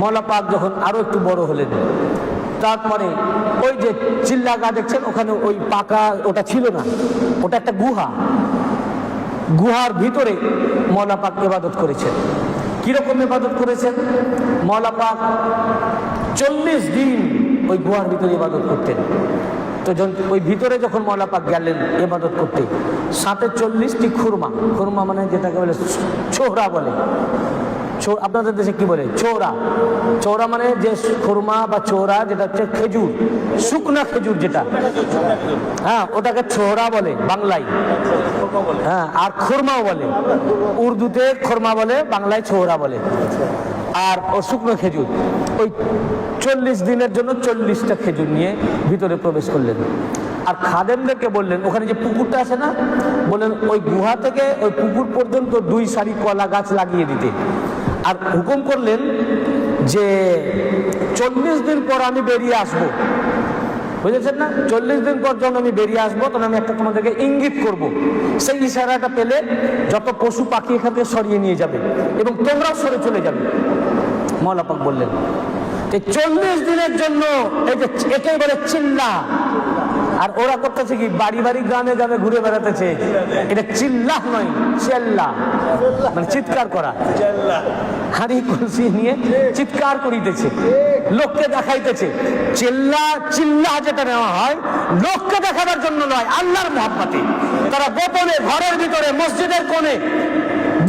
মৌলা পাক যখন আরও একটু বড় হলেন, তারপরে ওই যে চিল্লা গা দেখছেন, ওখানে ওই পাকা ওটা ছিল না, ওটা একটা গুহা। গুহার ভিতরে মৌলা পাক ইবাদত করেছেন। কীরকম ইবাদত করেছেন? মৌলা পাক চল্লিশ দিন ওই গুহার ভিতরে ইবাদত করতেন। তো ওই ভিতরে যখন মৌলা পাক গেলেন ইবাদত করতে, সাথে চল্লিশটি খুরমা খুরমা মানে যেটাকে বলে ছোহরা বলে। আপনাদের দেশে কি বলে? চৌরা। চৌরা মানে যে খুরমা বা চৌরা, যেটা হচ্ছে খেজুর। শুকনা খেজুর যেটা। হ্যাঁ ওটাকে ছোহরা বলে বাংলায়। হ্যাঁ আর খুরমাও বলে। উর্দুতে খুরমা বলে, বাংলায় ছোহরা বলে। আর ও শুকনো খেজুর। ওই চল্লিশ দিনের জন্য চল্লিশটা খেজুর নিয়ে ভিতরে প্রবেশ করলেন। আর খাদেমদেরকে বললেন, ওখানে যে পুকুরটা আছে না, বললেন, ওই গুহা থেকে ওই পুকুর পর্যন্ত দুই সারি কলা গাছ লাগিয়ে দিতে। আর হুকুম করলেন যে চল্লিশ দিন পর আমি বেরিয়ে আসব। বুঝেছেন না? চল্লিশ দিন পর যখন আমি বেরিয়ে আসব, তখন আমি একটা তোমাদেরকে ইঙ্গিত করব। সেই ইশারাটা পেলে যত পশু পাখি এখান সরিয়ে নিয়ে যাবে এবং তোমরাও সরে চলে যাবে। মৌলাপাক বললেন চল্লিশ দিনের জন্য এই যে একেই বলে চিল্লা আর ওরা করতেছে কি? বাড়ি বাড়ি গ্রামে গ্রামে ঘুরে বেড়াতেছে। এটা চিল্লাহ নয় চেল্লা মানে চিৎকার করা। হাড়ি কলসি নিয়ে চিৎকার করিতেছে। লোককে দেখাইতেছে। চিল্লা চিল্লা যেটা নেওয়া হয়, লোককে দেখাবার জন্য নয়, আল্লাহর মহাব্বাতে। তারা গোপনে ঘরের ভিতরে, মসজিদের কোণে,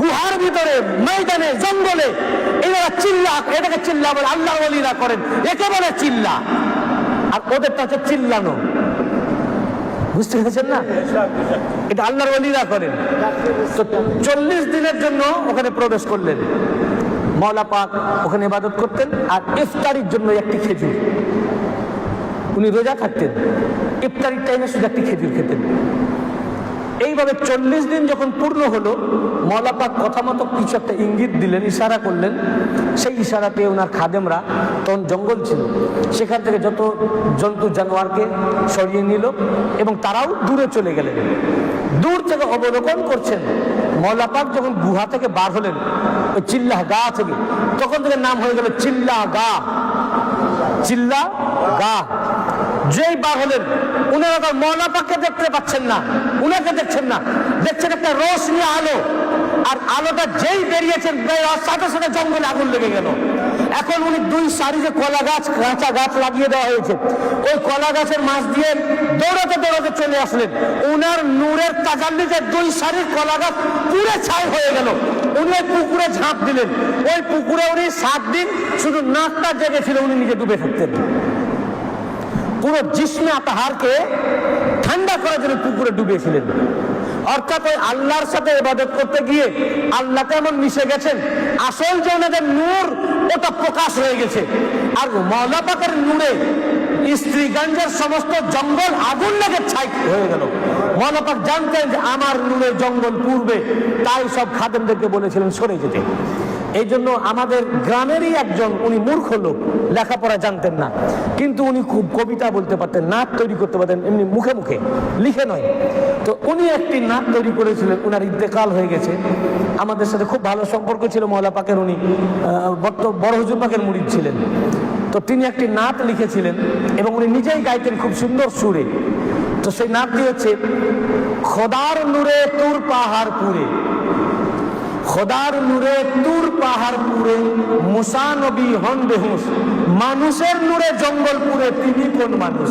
গুহার ভিতরে, ময়দানে, জঙ্গলে এরা চিল্লা এটাকে চিল্লা বলে আল্লাহ বলিরা করেন। একে বলে চিল্লা আর ওদেরটা হচ্ছে চিল্লানো। বুঝতে পেরেছেন না? এটা আল্লাহর ওলিরা করেন। তো চল্লিশ দিনের জন্য ওখানে প্রবেশ করলেন। মৌলা পাক ওখানে ইবাদত করতেন আর ইফতারির জন্য একটি খেজুর। উনি রোজা থাকতেন ইফতারির টাইমে শুধু একটি খেজুর খেতেন। এইভাবে চল্লিশ দিন যখন পূর্ণ হলো মৌলাপাক কথা মতো কিছু একটা ইঙ্গিত দিলেন, ইশারা করলেন। সেই ইশারাতে ওনার খাদেমরা তখন জঙ্গল ছিল, সেখান থেকে যত জন্তু জানোয়ারকে সরিয়ে নিল এবং তারাও দূরে চলে গেলেন। দূর থেকে অবলোকন করছেন। মৌলাপাক যখন গুহা থেকে বার হলেন, ওই চিল্লাহ গা থেকে, তখন থেকে নাম হয়ে গেল চিল্লা গা চিল্লা গা যেই বার হলেন, উনারা তার মৌলা পাককে দেখতে পাচ্ছেন না, উনাকে দেখছেন না। দেখছেন একটা রোশনি আলো আর আলোটা যেই বেরিয়েছেন সাথে সাথে জঙ্গলে আগুন লেগে গেল। এখন উনি দুই সারি যে কলা গাছ, কাঁচা গাছ লাগিয়ে দেওয়া হয়েছে, ওই কলা গাছের মাছ দিয়ে দৌড়াতে দৌড়াতে চলে আসলেন। উনার নূরের তাজাল্লিতে দুই সারির কলা গাছ পুরে ছাই হয়ে গেল। উনি ওই পুকুরে ঝাঁপ দিলেন। ওই পুকুরে উনি সাত দিন শুধু নাকটা জেগেছিল, উনি নিজে ডুবে থাকতেন। পুরো জিসমে আতাহারকে পুকুরে ডুবিয়েছিলেন। অর্থাৎ ওই আল্লাহর সাথে ইবাদত করতে গিয়ে আল্লাহতে এমন মিশে গেছেন, আসল যে ওনাদের নূর ওটা প্রকাশ হয়ে গেছে। আর মৌলা পাকের নূরে স্ত্রীগঞ্জের সমস্ত জঙ্গল আগুন লেগে ছাই হয়ে গেল। মৌলাপাক জানতেন যে আমার নূরে জঙ্গল পূর্বে তাই সব খাদেমদেরকে বলেছিলেন, সরে যেতে। এই জন্য আমাদের গ্রামেরই একজন উনি মূর্খ লোক, লেখাপড়া জানতেন না। কিন্তু উনি খুব কবিতা বলতে পারতেন নাচ তৈরি করতে পারতেন, এমনি মুখে মুখে, লিখে নয়। তো উনি একটি নাচ তৈরি করেছিলেন, উনার ইন্তেকাল হয়ে গেছে। আমাদের সাথে খুব ভালো সম্পর্ক ছিল, মৌলা পাকের উনি বড় হুজুর পাকের মুরিদ ছিলেন। তো তিনি একটি নাত লিখেছিলেন এবং উনি নিজেই গাইতেন খুব সুন্দর সুরে। তো সেই নাতটি হচ্ছে খোদার নূরে তুর পাহাড় পুরে খোদার নূরে তুর পাহাড় পুরে মুসা নবী হন বেহুস মানুষের নূরে জঙ্গল পুরে তিনি কোন মানুষ?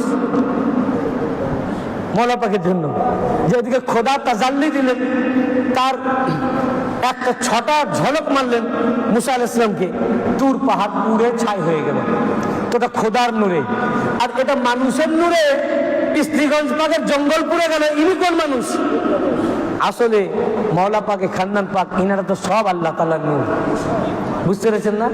মৌলা পাখির জন্য। যেদিকে খোদা তাজাল্লি দিলেন, তার একটা ছটা ঝলক মারলেন মুসা আল ইসলামকে তুর পাহাড় পুরে ছাই হয়ে গেল। তো এটা খোদার নূরে। আর এটা মানুষের নূরে, স্ত্রীগঞ্জ পাকের জঙ্গল পুরে গেল। ইনি কোন মানুষ? আসলে মৌলা পাকে খান্দান পাক ইনারা তো সব আল্লাহ তালার নূর। বুঝতে পেরেছেন না?